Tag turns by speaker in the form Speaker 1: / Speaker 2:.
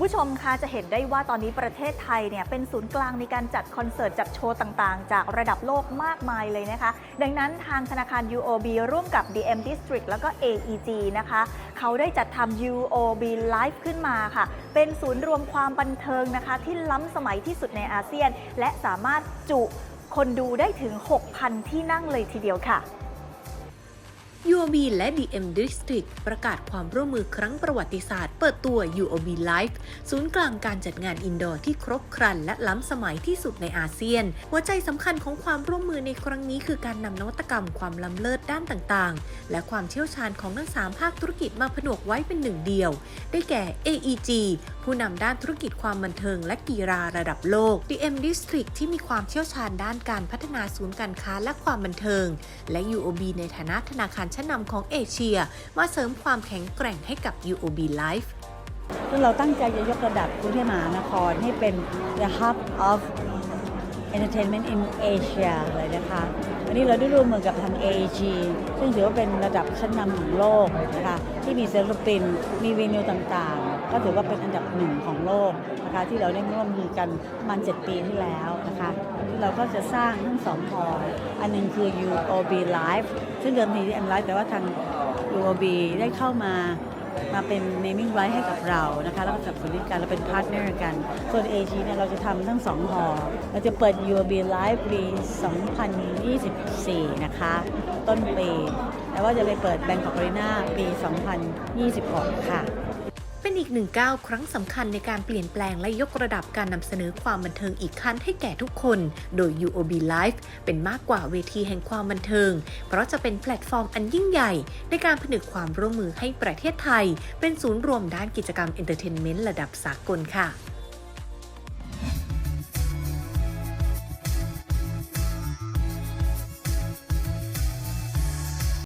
Speaker 1: คุณผู้ชมคะจะเห็นได้ว่าตอนนี้ประเทศไทยเนี่ยเป็นศูนย์กลางในการจัดคอนเสิร์ตจัดโชว์ต่างๆ จากระดับโลกมากมายเลยนะคะ ดังนั้นทางธนาคาร UOB ร่วมกับ DM District แล้วก็ AEG นะคะ เขาได้จัดทำ UOB Live ขึ้นมาค่ะ เป็นศูนย์รวมความบันเทิงนะคะ ที่ล้ำสมัยที่สุดในอาเซียน และสามารถจุคนดูได้ถึง 6,000 ที่นั่งเลยทีเดียวค่ะ
Speaker 2: UOB และ DM District ประกาศความร่วมมือครั้งประวัติศาสตร์ เปิดตัว UOB Live ศูนย์กลางการจัดงานอินดอร์ที่ครบครัน และล้ำสมัยที่สุดในอาเซียน หัวใจสำคัญของความร่วมมือในครั้งนี้คือการนำนวัตกรรมความล้ำเลิศด้านต่างๆ และความเชี่ยวชาญของทั้ง 3 ภาคธุรกิจมาผนวกไว้เป็นหนึ่งเดียว ได้แก่ AEG ผู้นำด้านธุรกิจความบันเทิงและกีฬาระดับโลก DM District ที่มีความเชี่ยวชาญด้านการพัฒนาศูนย์การค้าและความบันเทิง และ UOB ในฐานะธนาคารชั้นนำของเอเชีย มาเสริมความแข็งแกร่งให้กับ UOB Life
Speaker 3: ซึ่งเราตั้งใจจะยกระดับกรุงเทพมหานครให้เป็น the hub of entertainment in Asia เลยนะคะวันนี้เราได้ร่วมมือกับทาง AEG ซึ่งถือว่าเป็นระดับชั้นนำของโลกนะคะที่มีศิลปิน มีวีนิวต่างๆ ก็ถือว่าเป็นอันดับหนึ่งของโลกนะคะที่เราได้ร่วมมือกันประมัน7ปีที่แล้วนะคะเราก็จะสร้างทั้งสองพออันหนึงคือ UOB Live ซึ่งเดิมทีที่ M Live แต่ว่าทาง UOB ได้เข้ามา มาเป็น naming right ให้กับเรานะคะแล้วก็จับสนกันแล้วเป็นพาร์ทเนอร์กันส่วน AG เนี่ยเราจะทำทั้ง2หอเราจะเปิด UOB Live ปี 2024 นะคะ ต้นปี แต่ว่าจะไปเปิด Bangkok Arena ปี 2026 ค่ะ
Speaker 2: เป็นอีกหนึ่งก้าวครั้งสำคัญในการเปลี่ยนแปลงและยกระดับการนำเสนอความบันเทิงอีกขั้นให้แก่ทุกคน โดย UOB Live เป็นมากกว่าเวทีแห่งความบันเทิง เพราะจะเป็นแพลตฟอร์มอันยิ่งใหญ่ ในการผนึกความร่วมมือให้ประเทศไทย เป็นศูนย์รวมด้านกิจกรรมเอนเตอร์เทนเมนต์ระดับสากลค่ะ